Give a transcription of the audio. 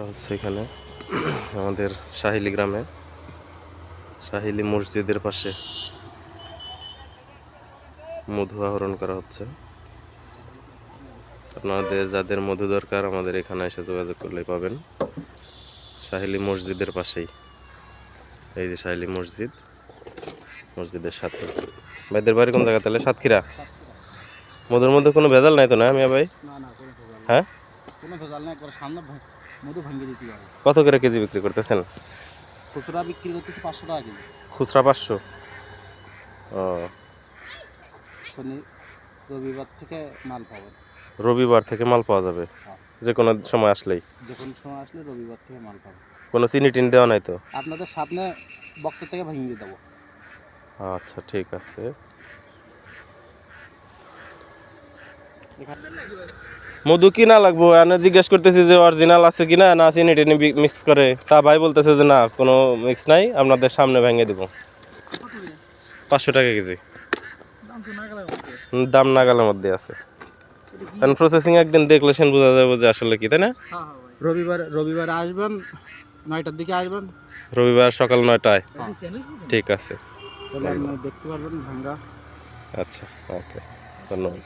করা হচ্ছে এখানে আমাদের সাহিলি গ্রামে সাহিলি মসজিদের পাশে মধু আহরণ করা হচ্ছে। আপনাদের যাদের মধু দরকার আমাদের এখানে এসে যোগাযোগ করলে পাবেন। সাহিলি মসজিদের পাশেই। এই যে সাহিলি মসজিদ মসজিদের সাথে। ভাইদের বাড়ি কোন জায়গা তাহলে? সাতক্ষীরা। মধুর মধ্যে কোনো ভেজাল নাই তো না মিয়া ভাই? হ্যাঁ? কোনো ভেজাল নাই একবার সামনে মধু ভাঙিয়ে দিতে হবে। কত করে কেজি বিক্রি করতেছেন? খুচরা বিক্রি করতেছি পাঁচশো টাকা কেজি। খুচরা পাঁচশো? ও। শনি রবিবার থেকে মাল পাবেন রবিবার থেকে মাল পাওয়া যাবে? যে কোনো সময় আসলেই? যে কোনো সময় আসলে রবিবার থেকে মাল পাবেন কোনো চিনি টিন দেওয়া নাই তো? আপনাদের সামনে বক্সের থেকে ভাঙিয়ে দেবো। আচ্ছা ঠিক আছে। মধু কি না লাগবো? এনে জিজ্ঞেস করতেছি যে অরিজিনাল আছে কি না না চিনি টিনি মিক্স করে। তা ভাই বলতেছে যে না কোনো মিক্স নাই আপনাদের সামনে ভেঙে দেবো। পাঁচশো টাকা কেজি। দাম নাগালের মধ্যে আছে। কারণ প্রসেসিং একদিন দেখলে সেন বোঝা যাবে যে আসলে কি তাই না? রবিবার রবিবার আসবেন নয়টার দিকে আসবেন। রবিবার সকাল নয়টায়। ঠিক আছে। দেখতে পারবেন আচ্ছা ওকে। para nós.